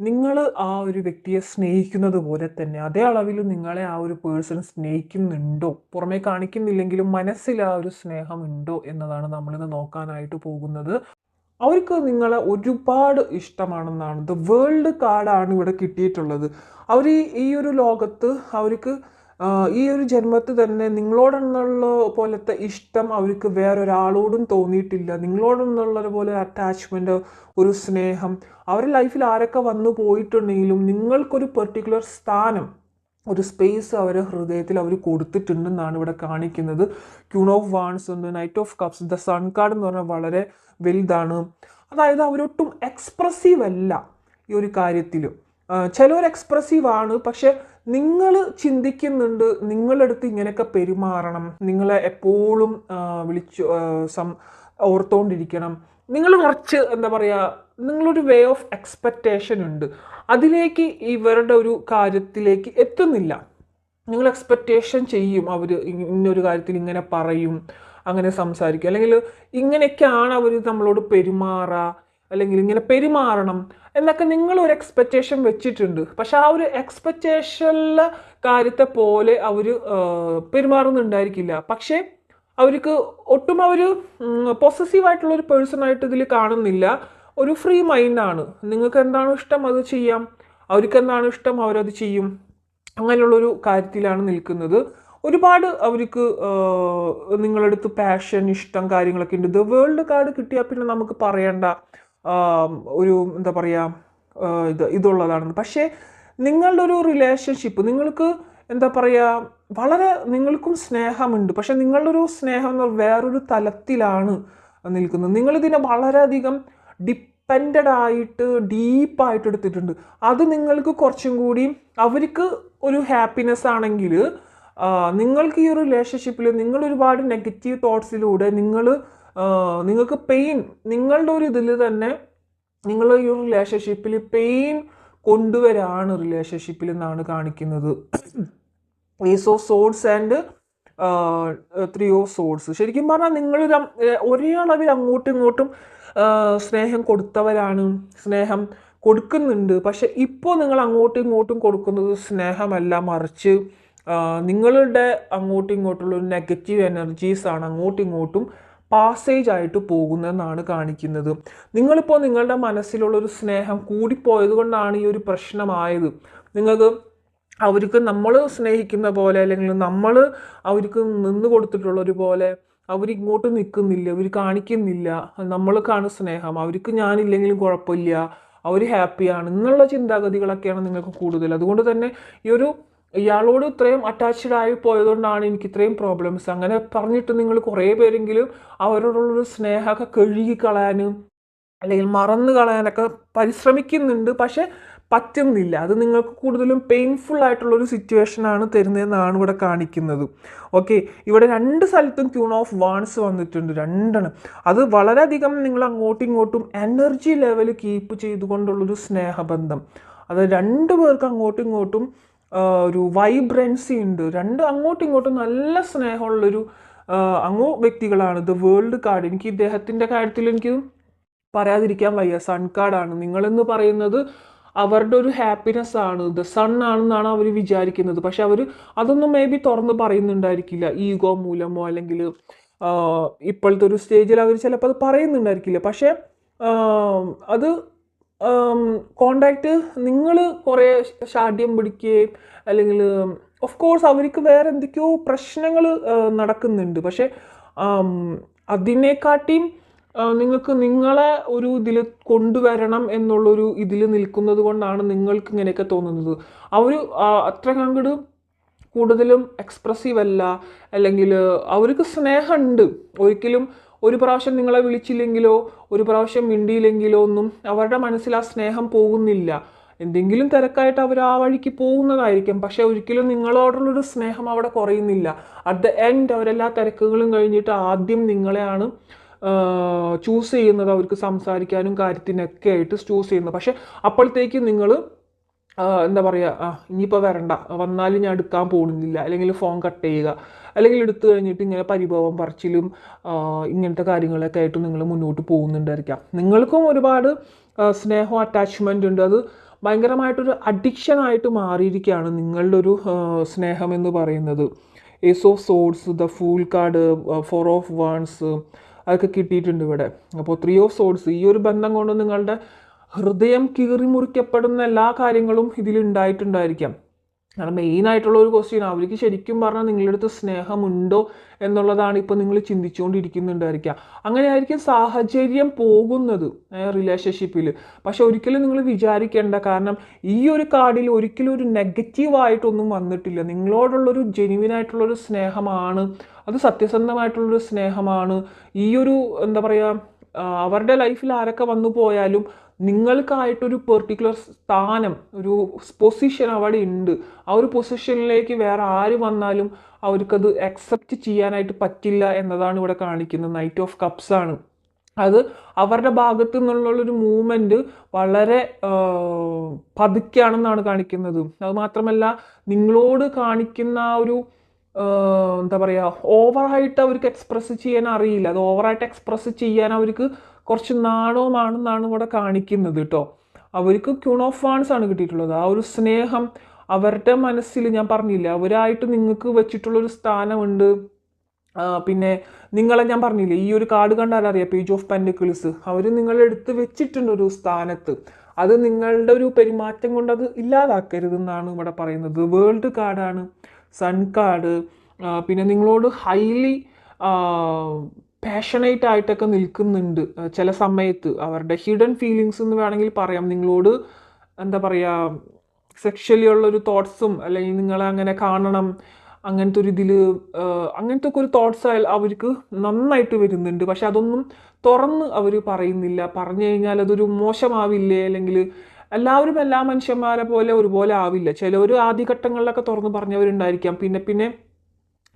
നിങ്ങൾ ആ ഒരു വ്യക്തിയെ സ്നേഹിക്കുന്നത് പോലെ തന്നെ അതേ അളവിൽ നിങ്ങളെ ആ ഒരു പേഴ്സൺ സ്നേഹിക്കുന്നുണ്ടോ? പുറമേ കാണിക്കുന്നില്ലെങ്കിലും മനസ്സിൽ ആ ഒരു സ്നേഹം ഉണ്ടോ എന്നതാണ് നമ്മളിന്ന് നോക്കാനായിട്ട് പോകുന്നത്. അവർക്ക് നിങ്ങളെ ഒരുപാട് ഇഷ്ടമാണെന്നാണ്. ദ വേൾഡ് കാർഡാണ് ഇവിടെ കിട്ടിയിട്ടുള്ളത്. അവർ ഈ ഒരു ലോകത്ത് അവർക്ക് ഈ ഒരു ജന്മത്തിൽ തന്നെ നിങ്ങളോടെന്നുള്ള പോലത്തെ ഇഷ്ടം അവർക്ക് വേറൊരാളോടും തോന്നിയിട്ടില്ല. നിങ്ങളോടെന്നുള്ള പോലെ അറ്റാച്ച്മെന്റ് ഒരു സ്നേഹം. അവരുടെ ലൈഫിൽ ആരൊക്കെ വന്നു പോയിട്ടുണ്ടെങ്കിലും നിങ്ങൾക്കൊരു പെർട്ടിക്കുലർ സ്ഥാനം ഒരു സ്പേസ് അവരെ ഹൃദയത്തിൽ അവർ കൊടുത്തിട്ടുണ്ടെന്നാണ് ഇവിടെ കാണിക്കുന്നത്. ക്യൂൺ ഓഫ് വാൺസ് ഉണ്ട് knight of cups the sun card എന്ന് പറഞ്ഞാൽ വളരെ വലുതാണ്. അതായത് അവരൊട്ടും എക്സ്പ്രസീവ് അല്ല ഈ ഒരു കാര്യത്തിൽ ചിലവർ എക്സ്പ്രസീവ് ആണ് പക്ഷെ നിങ്ങൾ ചിന്തിക്കുന്നുണ്ട് നിങ്ങളടുത്ത് ഇങ്ങനെയൊക്കെ പെരുമാറണം. നിങ്ങളെ എപ്പോഴും വിളിച്ച് സം ഓർത്തോണ്ടിരിക്കണം. നിങ്ങൾ കുറച്ച് എന്താ പറയുക നിങ്ങളൊരു വേ ഓഫ് എക്സ്പെക്റ്റേഷൻ ഉണ്ട്. അതിലേക്ക് ഇവരുടെ ഒരു കാര്യത്തിലേക്ക് എത്തുന്നില്ല. നിങ്ങൾ എക്സ്പെക്റ്റേഷൻ ചെയ്യും അവർ ഇന്നൊരു കാര്യത്തിൽ ഇങ്ങനെ പറയും അങ്ങനെ സംസാരിക്കും. അല്ലെങ്കിൽ ഇങ്ങനെയൊക്കെയാണ് അവർ നമ്മളോട് പെരുമാറുക അല്ലെങ്കിൽ ഇങ്ങനെ പെരുമാറണം എന്നൊക്കെ നിങ്ങൾ ഒരു എക്സ്പെക്റ്റേഷൻ വെച്ചിട്ടുണ്ട്. പക്ഷെ ആ ഒരു എക്സ്പെക്റ്റേഷനിലെ കാര്യത്തെ പോലെ അവർ പെരുമാറുന്നുണ്ടായിരിക്കില്ല. പക്ഷേ അവർക്ക് ഒട്ടും അവർ പൊസസീവ് ആയിട്ടുള്ള ഒരു പേഴ്സൺ ആയിട്ട് ഇതിൽ കാണുന്നില്ല. ഒരു ഫ്രീ മൈൻഡാണ് നിങ്ങൾക്ക് എന്താണോ ഇഷ്ടം അത് ചെയ്യാം. അവർക്ക് എന്താണോ ഇഷ്ടം അവരത് ചെയ്യും. അങ്ങനെയുള്ളൊരു കാര്യത്തിലാണ് നിൽക്കുന്നത്. ഒരുപാട് അവർക്ക് നിങ്ങളടുത്ത് പാഷൻ ഇഷ്ടം കാര്യങ്ങളൊക്കെ ഉണ്ട്. ദ വേൾഡ് കാർഡ് കിട്ടിയാൽ പിന്നെ നമുക്ക് പറയേണ്ട. ഒരു എന്താ പറയുക ഇത് ഇതുള്ളതാണ് പക്ഷേ നിങ്ങളുടെ ഒരു റിലേഷൻഷിപ്പ് നിങ്ങൾക്ക് എന്താ പറയുക വളരെ നിങ്ങൾക്കും സ്നേഹമുണ്ട്. പക്ഷേ നിങ്ങളുടെ ഒരു സ്നേഹം എന്ന് വേറൊരു തലത്തിലാണ് നിൽക്കുന്നത്. നിങ്ങളിതിനെ വളരെയധികം ഡിപ്പെൻഡഡ് ആയിട്ട് ഡീപ്പായിട്ട് എടുത്തിട്ടുണ്ട്. അത് നിങ്ങൾക്ക് കുറച്ചും കൂടി അവർക്ക് ഒരു ഹാപ്പിനെസ് ആണെങ്കിൽ നിങ്ങൾക്ക് ഈ ഒരു റിലേഷൻഷിപ്പിൽ നിങ്ങൾ ഒരുപാട് നെഗറ്റീവ് തോട്ട്സിലൂടെ നിങ്ങൾ നിങ്ങൾക്ക് പെയിൻ നിങ്ങളുടെ ഒരു ഇതിൽ തന്നെ നിങ്ങൾ ഈ റിലേഷൻഷിപ്പിൽ പെയിൻ കൊണ്ടുവരാണ് റിലേഷൻഷിപ്പിൽ എന്നാണ് കാണിക്കുന്നത്. Ace of swords and three of swords ശരിക്കും പറഞ്ഞാൽ നിങ്ങൾ ഒരേ അളവിൽ അങ്ങോട്ടും ഇങ്ങോട്ടും സ്നേഹം കൊടുത്തവരാണ് സ്നേഹം കൊടുക്കുന്നുണ്ട്. പക്ഷെ ഇപ്പോൾ നിങ്ങൾ അങ്ങോട്ടും ഇങ്ങോട്ടും കൊടുക്കുന്നത് സ്നേഹമല്ല മറിച്ച് നിങ്ങളുടെ അങ്ങോട്ടും ഇങ്ങോട്ടുള്ള നെഗറ്റീവ് എനർജീസ് ആണ്. അങ്ങോട്ടും ഇങ്ങോട്ടും പാസേജ് ആയിട്ട് പോകുന്നതെന്നാണ് കാണിക്കുന്നത്. നിങ്ങളിപ്പോൾ നിങ്ങളുടെ മനസ്സിലുള്ള ഒരു സ്നേഹം കൂടിപ്പോയത് കൊണ്ടാണ് ഈ ഒരു പ്രശ്നമായത്. നിങ്ങൾക്ക് അവർക്ക് നമ്മൾ സ്നേഹിക്കുന്ന പോലെ അല്ലെങ്കിൽ നമ്മൾ അവർക്ക് നിന്ന് കൊടുത്തിട്ടുള്ളൊരു പോലെ അവരിങ്ങോട്ട് നിൽക്കുന്നില്ല അവർ കാണിക്കുന്നില്ല. നമ്മൾക്കാണ് സ്നേഹം. അവർക്ക് ഞാനില്ലെങ്കിലും കുഴപ്പമില്ല. അവർ ഹാപ്പിയാണ് എന്നുള്ള ചിന്താഗതികളൊക്കെയാണ് നിങ്ങൾക്ക് കൂടുതൽ. അതുകൊണ്ട് തന്നെ ഈ ഒരു ഇയാളോട് ഇത്രയും അറ്റാച്ച്ഡ് ആയി പോയതുകൊണ്ടാണ് എനിക്ക് ഇത്രയും പ്രോബ്ലംസ് അങ്ങനെ പറഞ്ഞിട്ട് നിങ്ങൾ കുറേ പേരെങ്കിലും അവരോടുള്ളൊരു സ്നേഹമൊക്കെ കഴുകി കളയാനും അല്ലെങ്കിൽ മറന്നു കളയാനൊക്കെ പരിശ്രമിക്കുന്നുണ്ട്. പക്ഷെ പറ്റുന്നില്ല. അത് നിങ്ങൾക്ക് കൂടുതലും പെയിൻഫുൾ ആയിട്ടുള്ളൊരു സിറ്റുവേഷനാണ് തരുന്നതെന്നാണ് ഇവിടെ കാണിക്കുന്നത്. ഓക്കെ ഇവിടെ രണ്ട് സ്ഥലത്തും ക്യൂൺ ഓഫ് വാൺസ് വന്നിട്ടുണ്ട്. രണ്ടെണ്ണം. അത് വളരെയധികം നിങ്ങൾ അങ്ങോട്ടും ഇങ്ങോട്ടും എനർജി ലെവൽ കീപ്പ് ചെയ്തുകൊണ്ടുള്ളൊരു സ്നേഹബന്ധം. അത് രണ്ട് പേർക്ക് അങ്ങോട്ടും ഇങ്ങോട്ടും ഒരു വൈബ്രൻസി ഉണ്ട്. രണ്ട് അങ്ങോട്ടും ഇങ്ങോട്ടും നല്ല സ്നേഹമുള്ളൊരു അങ്ങോ വ്യക്തികളാണ് ദ വേൾഡ് കാർഡ് എനിക്ക് ഇദ്ദേഹത്തിന്റെ കാര്യത്തിൽ എനിക്ക് പറയാതിരിക്കാൻ വയ്യ. സൺ കാർഡാണ് നിങ്ങളെന്ന് പറയുന്നത് അവരുടെ ഒരു ഹാപ്പിനെസ് ആണ്. ദ സൺ ആണെന്നാണ് അവർ വിചാരിക്കുന്നത്. പക്ഷെ അവർ അതൊന്നും മേ ബി തുറന്ന് പറയുന്നുണ്ടായിരിക്കില്ല. ഈഗോ മൂലമോ അല്ലെങ്കിൽ ഇപ്പോഴത്തെ ഒരു സ്റ്റേജിൽ അവർ ചിലപ്പോൾ അത് പറയുന്നുണ്ടായിരിക്കില്ല. പക്ഷേ അത് കോണ്ടാക്റ്റ് നിങ്ങൾ കുറേ ഷാഠ്യം പിടിക്കുകയും അല്ലെങ്കിൽ ഓഫ് കോഴ്സ് അവർക്ക് വേറെ എന്തൊക്കെയോ പ്രശ്നങ്ങൾ നടക്കുന്നുണ്ട്. പക്ഷേ അതിനെക്കാട്ടിയും നിങ്ങൾക്ക് നിങ്ങളെ ഒരു ഇതിൽ കൊണ്ടുവരണം എന്നുള്ളൊരു ഇതിൽ നിൽക്കുന്നത് കൊണ്ടാണ് നിങ്ങൾക്ക് ഇങ്ങനെയൊക്കെ തോന്നുന്നത്. അവർ അത്ര അങ്ങോട്ട് കൂടുതലും എക്സ്പ്രസീവ് അല്ല. അല്ലെങ്കിൽ അവർക്ക് സ്നേഹമുണ്ട് ഒരിക്കലും ഒരു പ്രാവശ്യം നിങ്ങളെ വിളിച്ചില്ലെങ്കിലോ ഒരു പ്രാവശ്യം മിണ്ടിയില്ലെങ്കിലോ ഒന്നും അവരുടെ മനസ്സിൽ ആ സ്നേഹം പോകുന്നില്ല. എന്തെങ്കിലും തിരക്കായിട്ട് അവർ ആ വഴിക്ക് പോകുന്നതായിരിക്കും. പക്ഷെ ഒരിക്കലും നിങ്ങളോടുള്ളൊരു സ്നേഹം അവിടെ കുറയുന്നില്ല. അറ്റ് ദ എൻഡ് അവരെല്ലാ തിരക്കുകളും കഴിഞ്ഞിട്ട് ആദ്യം നിങ്ങളെയാണ് ചൂസ് ചെയ്യുന്നത് അവർക്ക് സംസാരിക്കാനും കാര്യത്തിനൊക്കെ ആയിട്ട് ചൂസ് ചെയ്യുന്നത്. പക്ഷെ അപ്പോഴത്തേക്ക് നിങ്ങൾ എന്താ പറയുക ഇനിയിപ്പോൾ വരണ്ട. വന്നാലും ഞാൻ എടുക്കാൻ പോകുന്നില്ല. അല്ലെങ്കിൽ ഫോൺ കട്ട് ചെയ്യുക. അല്ലെങ്കിൽ എടുത്തു കഴിഞ്ഞിട്ട് ഇങ്ങനെ പരിഭവം പറച്ചിലും ഇങ്ങനത്തെ കാര്യങ്ങളൊക്കെ ആയിട്ട് നിങ്ങൾ മുന്നോട്ട് പോകുന്നുണ്ടായിരിക്കാം. നിങ്ങൾക്കും ഒരുപാട് സ്നേഹം സ്നേഹവും അറ്റാച്ച്മെന്റ് ഉണ്ട്. അത് ഭയങ്കരമായിട്ടൊരു അഡിക്ഷനായിട്ട് മാറിയിരിക്കുകയാണ് നിങ്ങളുടെ ഒരു സ്നേഹം എന്ന് പറയുന്നത്. Ace of swords the fool card four of wands അതൊക്കെ കിട്ടിയിട്ടുണ്ട് ഇവിടെ. അപ്പോൾ ത്രീ ഓഫ് സോഡ്സ് ഈ ഒരു ബന്ധം കൊണ്ട് നിങ്ങളുടെ ഹൃദയം കീറി മുറിക്കപ്പെടുന്ന എല്ലാ കാര്യങ്ങളും ഇതിൽ ഉണ്ടായിട്ടുണ്ടായിരിക്കാം. മെയിൻ ആയിട്ടുള്ള ഒരു ക്വസ്റ്റ്യൻ അവർക്ക് ശരിക്കും പറഞ്ഞാൽ നിങ്ങളുടെ അടുത്ത് സ്നേഹമുണ്ടോ എന്നുള്ളതാണ് ഇപ്പോൾ നിങ്ങൾ ചിന്തിച്ചുകൊണ്ടിരിക്കുന്നുണ്ടായിരിക്കുക. അങ്ങനെ ആയിരിക്കും സാഹചര്യം പോകുന്നത് റിലേഷൻഷിപ്പിൽ പക്ഷെ ഒരിക്കലും നിങ്ങൾ വിചാരിക്കേണ്ട കാരണം ഈ ഒരു കാർഡിൽ ഒരിക്കലും ഒരു നെഗറ്റീവായിട്ടൊന്നും വന്നിട്ടില്ല. നിങ്ങളോടുള്ളൊരു ജെനുവിൻ ആയിട്ടുള്ളൊരു സ്നേഹമാണ്. അത് സത്യസന്ധമായിട്ടുള്ളൊരു സ്നേഹമാണ്. ഈ ഒരു എന്താ പറയുക അവരുടെ ലൈഫിൽ ആരൊക്കെ വന്നു പോയാലും നിങ്ങൾക്കായിട്ടൊരു പെർട്ടിക്കുലർ സ്ഥാനം ഒരു പൊസിഷൻ അവിടെ ഉണ്ട്. ആ ഒരു പൊസിഷനിലേക്ക് വേറെ ആര് വന്നാലും അവർക്കത് അക്സെപ്റ്റ് ചെയ്യാനായിട്ട് പറ്റില്ല എന്നതാണ് ഇവിടെ കാണിക്കുന്നത്. നൈറ്റ് ഓഫ് കപ്സ് ആണ്. അത് അവരുടെ ഭാഗത്തു നിന്നുള്ളൊരു മൂവ്മെന്റ് വളരെ പതുക്കെയാണെന്നാണ് കാണിക്കുന്നത്. അത് മാത്രമല്ല നിങ്ങളോട് കാണിക്കുന്ന ആ ഒരു എന്താ പറയുക ഓവറായിട്ട് അവർക്ക് എക്സ്പ്രസ് ചെയ്യാൻ അറിയില്ല. അത് ഓവറായിട്ട് എക്സ്പ്രസ് ചെയ്യാൻ അവർക്ക് കുറച്ച് നാണവുമാണെന്നാണ് ഇവിടെ കാണിക്കുന്നത് കേട്ടോ അവർക്ക് ക്യൂൺ ഓഫ് വാൺസ് ആണ് കിട്ടിയിട്ടുള്ളത്. ആ ഒരു സ്നേഹം അവരുടെ മനസ്സിൽ ഞാൻ പറഞ്ഞില്ല അവരായിട്ട് നിങ്ങൾക്ക് വെച്ചിട്ടുള്ളൊരു സ്ഥാനമുണ്ട്. പിന്നെ നിങ്ങളെ ഞാൻ പറഞ്ഞില്ലേ ഈ ഒരു കാർഡ് കണ്ടാൽ അറിയാം പേജ് ഓഫ് പെൻഡിക്കിൾസ് അവർ നിങ്ങളെടുത്ത് വെച്ചിട്ടുണ്ട് ഒരു സ്ഥാനത്ത്. അത് നിങ്ങളുടെ ഒരു പെരുമാറ്റം കൊണ്ട് അത് ഇല്ലാതാക്കരുതെന്നാണ് ഇവിടെ പറയുന്നത്. വേൾഡ് കാർഡാണ് സൺ കാർഡ് പിന്നെ നിങ്ങളോട് ഹൈലി പാഷനേറ്റ് ആയിട്ടൊക്കെ നിൽക്കുന്നുണ്ട്. ചില സമയത്ത് അവരുടെ ഹിഡൻ ഫീലിങ്സ് എന്ന് വേണമെങ്കിൽ പറയാം. നിങ്ങളോട് എന്താ പറയുക സെക്ഷലി ഉള്ളൊരു തോട്ട്സും അല്ലെങ്കിൽ നിങ്ങളെ അങ്ങനെ കാണണം അങ്ങനത്തെ ഒരു ഇതിൽ അങ്ങനത്തെ ഒക്കെ ഒരു തോട്ട്സ് അവർക്ക് നന്നായിട്ട് വരുന്നുണ്ട്. പക്ഷെ അതൊന്നും തുറന്ന് അവർ പറയുന്നില്ല. പറഞ്ഞു കഴിഞ്ഞാൽ അതൊരു മോശമാവില്ലേ? അല്ലെങ്കിൽ എല്ലാവരും എല്ലാ മനുഷ്യന്മാരെ പോലെ ഒരുപോലെ ആവില്ല. ചിലവർ ആദ്യഘട്ടങ്ങളിലൊക്കെ തുറന്നു പറഞ്ഞവരുണ്ടായിരിക്കാം. പിന്നെ പിന്നെ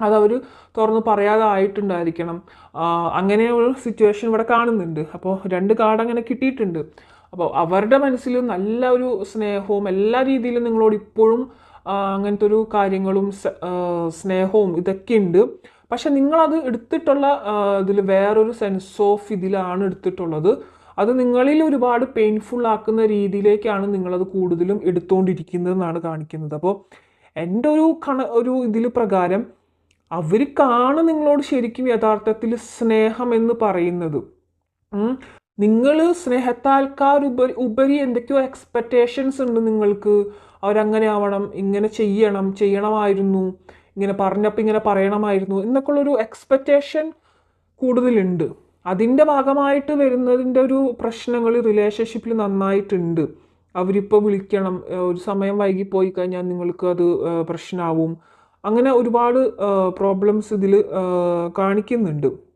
അതവർ തുറന്ന് പറയാതെ ആയിട്ടുണ്ടായിരിക്കണം. അങ്ങനെ ഒരു സിറ്റുവേഷൻ ഇവിടെ കാണുന്നുണ്ട്. അപ്പോൾ രണ്ട് കാർഡ് അങ്ങനെ കിട്ടിയിട്ടുണ്ട്. അപ്പോൾ അവരുടെ മനസ്സിൽ നല്ല ഒരു സ്നേഹവും എല്ലാ രീതിയിലും നിങ്ങളോട് ഇപ്പോഴും അങ്ങനത്തെ ഒരു കാര്യങ്ങളും സ്നേഹവും ഇതൊക്കെ ഉണ്ട്. പക്ഷെ നിങ്ങളത് എടുത്തിട്ടുള്ള ഇതിൽ വേറൊരു സെൻസ് ഓഫ് ഇതിലാണ് എടുത്തിട്ടുള്ളത്. അത് നിങ്ങളിൽ ഒരുപാട് പെയിൻഫുൾ ആക്കുന്ന രീതിയിലേക്കാണ് നിങ്ങളത് കൂടുതലും എടുത്തുകൊണ്ടിരിക്കുന്നതെന്നാണ് കാണിക്കുന്നത്. അപ്പോൾ എന്റെ ഒരു കണ ഒരു ഇതിൽ പ്രകാരം അവർക്കാണ് നിങ്ങളോട് ശരിക്കും യഥാർത്ഥത്തിൽ സ്നേഹം എന്ന് പറയുന്നത്. നിങ്ങൾ സ്നേഹത്താൽക്കാർ ഉപരി ഉപരി എന്തൊക്കെയോ എക്സ്പെക്റ്റേഷൻസ് ഉണ്ട് നിങ്ങൾക്ക്. അവരങ്ങനെ ആവണം ഇങ്ങനെ ചെയ്യണം ചെയ്യണമായിരുന്നു ഇങ്ങനെ പറഞ്ഞപ്പോൾ ഇങ്ങനെ പറയണമായിരുന്നു എന്നൊക്കെയുള്ളൊരു എക്സ്പെക്റ്റേഷൻ കൂടുതലുണ്ട്. അതിന്റെ ഭാഗമായിട്ട് വരുന്നതിന്റെ ഒരു പ്രശ്നങ്ങൾ റിലേഷൻഷിപ്പിൽ നന്നായിട്ടുണ്ട്. അവരിപ്പോൾ വിളിക്കണം ഒരു സമയം വൈകിപ്പോയി കഴിഞ്ഞാൽ നിങ്ങൾക്ക് അത് പ്രശ്നമാവും അങ്ങനെ ഒരുപാട് പ്രോബ്ലംസ് ഇതിൽ കാണിക്കുന്നുണ്ട്.